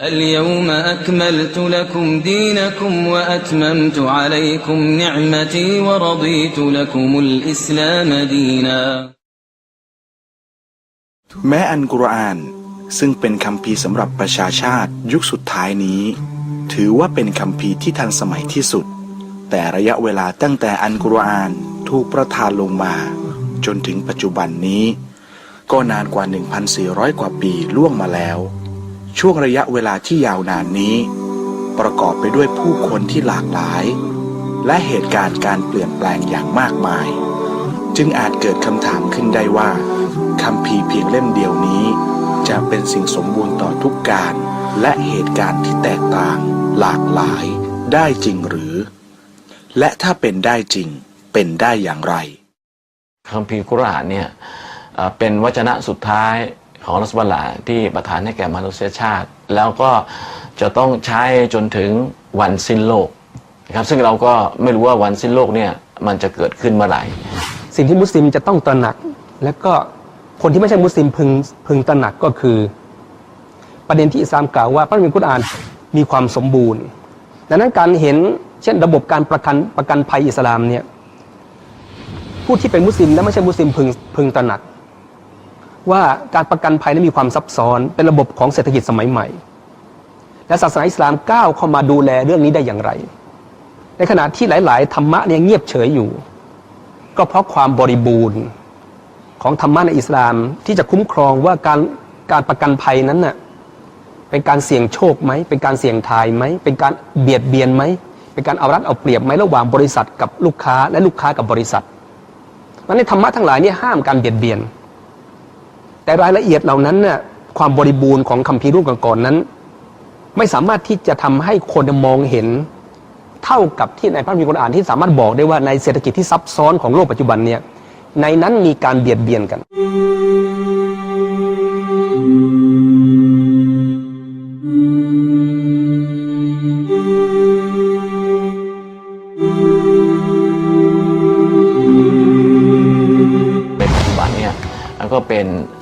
اليوم أكملت لكم دينكم وأتممت عليكم نعمتي ورضيت لكم الإسلام دينا แม้อันกุรอาน ซึ่งเป็นคำพีร์สำหรับประชาชาติยุคสุดท้ายนี้ ถือว่าเป็นคำพีร์ที่ทันสมัยที่สุด แต่ระยะเวลาตั้งแต่อันกุรอานถูกประทานลงมา จนถึงปัจจุบันนี้ ก็นานกว่า 1,400 กว่าปีล่วงมาแล้ว ช่วงระยะเวลาที่ยาวนานนี้ ประกอบไปด้วยผู้คนที่หลากหลาย และเหตุการณ์การเปลี่ยนแปลงอย่างมากมาย จึงอาจเกิดคำถามขึ้นได้ว่าคำพีเพียงเล่มเดียวนี้ จะเป็นสิ่งสมบูรณ์ต่อทุกการ และเหตุการณ์ที่แตกต่าง หลากหลายได้จริงหรือ และถ้าเป็นได้จริงเป็นได้อย่างไรคัมภีร์กุรอานเนี่ยเอ่อเป็นวจนะสุดท้ายของรัสบัลลาที่ประทานให้แก่มนุษยชาติ แล้วก็จะต้องใช้จนถึงวันสิ้นโลกนะครับซึ่งเราก็ไม่รู้ว่าวันสิ้นโลกเนี่ยมันจะเกิดขึ้นเมื่อไหร่ สิ่งที่มุสลิมจะต้องตระหนัก และก็คนที่ไม่ใช่มุสลิมพึงพึงตระหนักก็คือ ประเด็นที่อิสลามกล่าวว่าพระมิกุรอานมีความสมบูรณ์ ดังนั้นการเห็น เช่น ระบบการประกันประกันภัยอิสลามเนี่ยผู้ที่เป็นมุสลิมและไม่ใช่มุสลิมพึงพึงตระหนัก ว่าการประกันภัยนั้นมีความซับซ้อนเป็นระบบของเศรษฐกิจสมัยใหม่ และศาสนาอิสลามก้าวเข้ามาดูแลเรื่องนี้ได้อย่างไร ในขณะที่หลาย ๆ ธรรมะเนี่ยเงียบเฉยอยู่ ก็เพราะความบริบูรณ์ของธรรมะในอิสลามที่จะคุ้มครองว่าการการประกันภัยนั้นน่ะเป็นการเสี่ยงโชคไหมเป็นการเสี่ยงทายไหมเป็นการเบียดเบียนไหม เป็นการเอารัดเอาเปรียบไหมระหว่างบริษัทกับลูกค้าและลูกค้ากับบริษัทมันในธรรมะทั้งหลายนี่ห้ามการเบียดเบียน แต่รายละเอียดเหล่านั้นน่ะความบริบูรณ์ของคัมภีรุ่นก่อนๆนั้น ไม่สามารถที่จะทำให้คนมองเห็น เท่ากับที่ในพระคัมภีร์กุรอานที่สามารถบอกได้ว่าในเศรษฐกิจที่ซับซ้อนของโลกปัจจุบันเนี่ยในนั้นมีการเบียดเบียนกันใน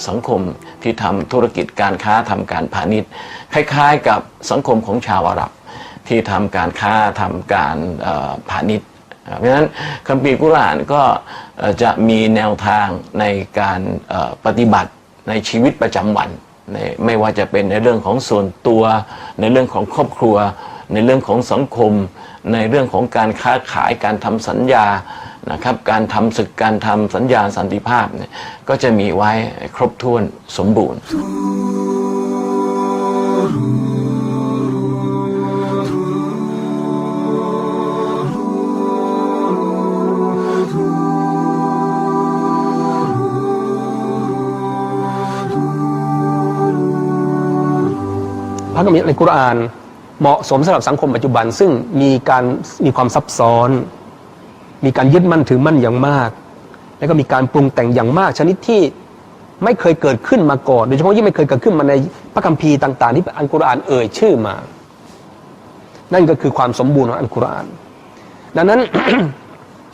สังคมที่ทำธุรกิจการค้าทำการพาณิชย์ คล้ายๆ กับสังคมของชาวอาหรับที่ทำการค้าทำการพาณิชย์ เพราะฉะนั้นคัมภีร์กุรานก็จะมีแนวทางในการปฏิบัติในชีวิตประจำวันในไม่ว่าจะเป็นในเรื่องของส่วนตัว ในเรื่องของครอบครัว ในเรื่องของสังคม ในเรื่องของการค้าขายการทำสัญญา นะครับการทำศึกการทำสัญญาสันติภาพเนี่ยก็จะมีไว้ครบถ้วนสมบูรณ์ พระคัมภีร์ในกุรอานเหมาะสมสำหรับสังคมปัจจุบันซึ่งมีการมีความซับซ้อน มีการยึดมั่นถือมั่นอย่างมาก แล้วก็มีการปรุงแต่งอย่างมาก ชนิดที่ไม่เคยเกิดขึ้นมาก่อนโดยเฉพาะยิ่งไม่เคยเกิดขึ้นมาในพระคัมภีร์ต่างๆ ที่อันกุรอานเอ่ยชื่อมา นั่นก็คือความสมบูรณ์ของอันกุรอาน ดังนั้น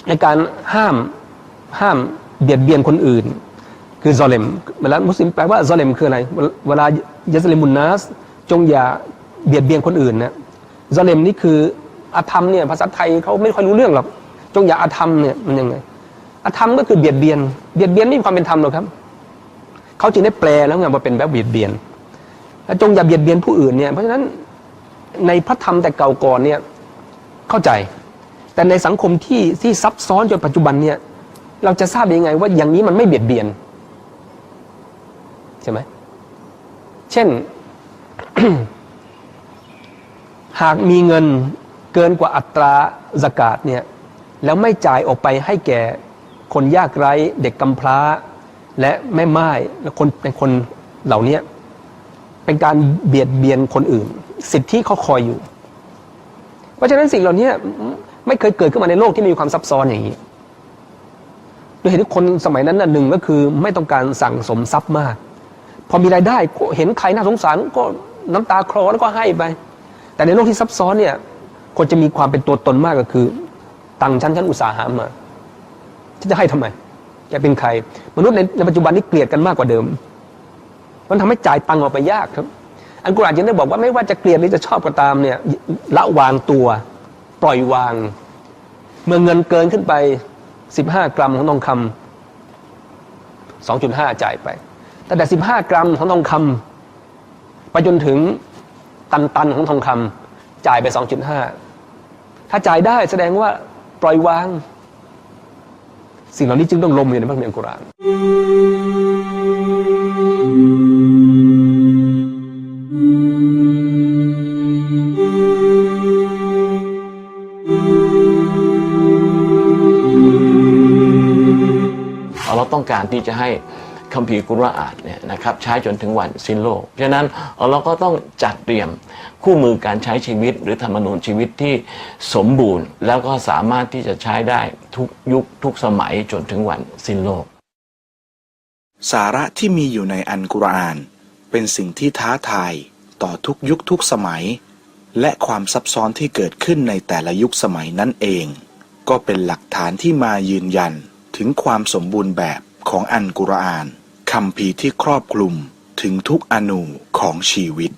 ในการห้ามห้ามเบียดเบียนคนอื่น คือซอเลมเวลามุสลิมแปลว่าซอเลมคืออะไร เวลายะสลิมุนนัสจงอย่าเบียดเบียนคนอื่นนะซอเลมนี่คืออาธรรมเนี่ยภาษาไทยเขาไม่ค่อยรู้เรื่องหรอก จงอย่าอาธรรมเนี่ยมันยังไงอาธรรมก็คือเบียดเบียน เบียดเบียนไม่มีความเป็นธรรมหรอกครับ เขาจึงได้แปลแล้วไงว่าเป็นแบบเบียดเบียนแล้วจงอย่าเบียดเบียนผู้อื่นเนี่ยเพราะฉะนั้นในพระธรรมแต่เก่าก่อนเนี่ยเข้าใจ แต่ในสังคมที่ที่ซับซ้อนจนปัจจุบันเนี่ยเราจะทราบยังไง ว่าอย่างนี้มันไม่เบียดเบียนใช่ไหมเช่น หากมีเงินเกินกว่าอัตราสกาดเนี่ย แล้วไม่จ่ายออกไปให้แก่คนยากไร้เด็กกำพร้า และแม่ไม้และคนเป็นคนเหล่านี้เป็นการเบียดเบียนคนอื่น สิทธิเขาคอยอยู่ เพราะฉะนั้นสิ่งเหล่านี้ไม่เคยเกิดขึ้นมาในโลกที่มีความซับซ้อนอย่างนี้โดยเหตุที่คนสมัยนั้นน่ะหนึ่งก็คือไม่ต้องการสั่งสมทรัพย์มาก พอมีรายได้เห็นใครน่าสงสารก็น้ำตาคลอแล้วก็ให้ไป แต่ในโลกที่ซับซ้อนเนี่ยคนจะมีความเป็นตัวตนมากก็คือ ตังค์ฉันฉันอุตสาหามาฉันจะให้ทำไมแกเป็นใคร มนุษย์ในในปัจจุบันนี้เกลียดกันมากกว่าเดิม มันทำให้จ่ายตังค์ออกไปยากครับ อันกุรอานยังได้บอกว่าไม่ว่าจะเกลียดหรือจะชอบก็ตามเนี่ยละวางตัว ปล่อยวาง เมื่อเงินเกินขึ้นไป15กรัมของทองคำ2.5จ่ายไป แต่แต่15กรัมของทองคำไปจนถึงตันตันๆของทองคำจ่ายไป2.5ถ้าจ่ายได้แสดงว่า ปล่อยวาง สิ่งเหล่านี้จึงต้องลงอยู่ในพระคัมภีร์อัลกุรอานเราต้องการที่จะให้ คัมภีร์กุรอานเนี่ยนะครับใช้จนถึงวันสิ้นโลก ฉะนั้นเราก็ต้องจัดเตรียมคู่มือการใช้ชีวิต หรือธรรมนูญชีวิตที่สมบูรณ์ แล้วก็สามารถที่จะใช้ได้ทุกยุคทุกสมัยจนถึงวันสิ้นโลก สาระที่มีอยู่ในอันกุรอาน เป็นสิ่งที่ท้าทายต่อทุกยุคทุกสมัย และความซับซ้อนที่เกิดขึ้นในแต่ละยุคสมัยนั่นเอง ก็เป็นหลักฐานที่มายืนยันถึงความสมบูรณ์แบบของอันกุรอาน คำพีที่ครอบคลุมถึงทุกอนูของชีวิต